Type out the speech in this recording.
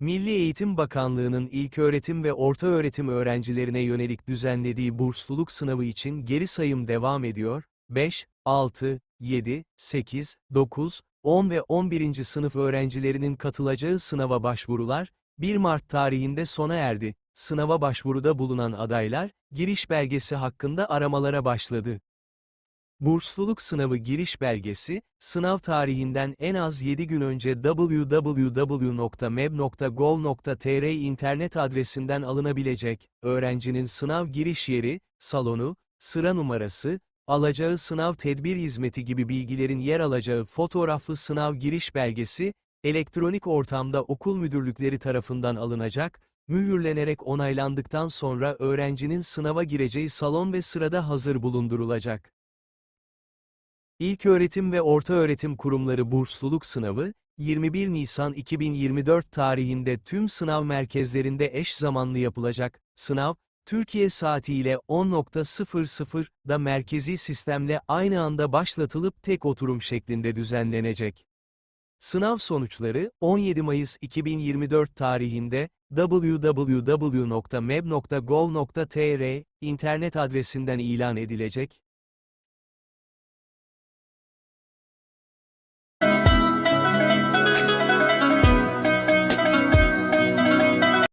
Milli Eğitim Bakanlığı'nın ilköğretim ve ortaöğretim öğrencilerine yönelik düzenlediği bursluluk sınavı için geri sayım devam ediyor. 5, 6, 7, 8, 9, 10 ve 11. sınıf öğrencilerinin katılacağı sınava başvurular, 1 Mart tarihinde sona erdi. Sınava başvuruda bulunan adaylar, giriş belgesi hakkında aramalara başladı. Bursluluk sınavı giriş belgesi, sınav tarihinden en az 7 gün önce www.meb.gov.tr internet adresinden alınabilecek, öğrencinin sınav giriş yeri, salonu, sıra numarası, alacağı sınav tedbir hizmeti gibi bilgilerin yer alacağı fotoğraflı sınav giriş belgesi, elektronik ortamda okul müdürlükleri tarafından alınacak, mühürlenerek onaylandıktan sonra öğrencinin sınava gireceği salon ve sırada hazır bulundurulacak. İlköğretim ve Ortaöğretim Kurumları Bursluluk Sınavı, 21 Nisan 2024 tarihinde tüm sınav merkezlerinde eş zamanlı yapılacak. Sınav, Türkiye saatiyle 10.00'da merkezi sistemle aynı anda başlatılıp tek oturum şeklinde düzenlenecek. Sınav sonuçları, 17 Mayıs 2024 tarihinde, www.meb.gov.tr internet adresinden ilan edilecek,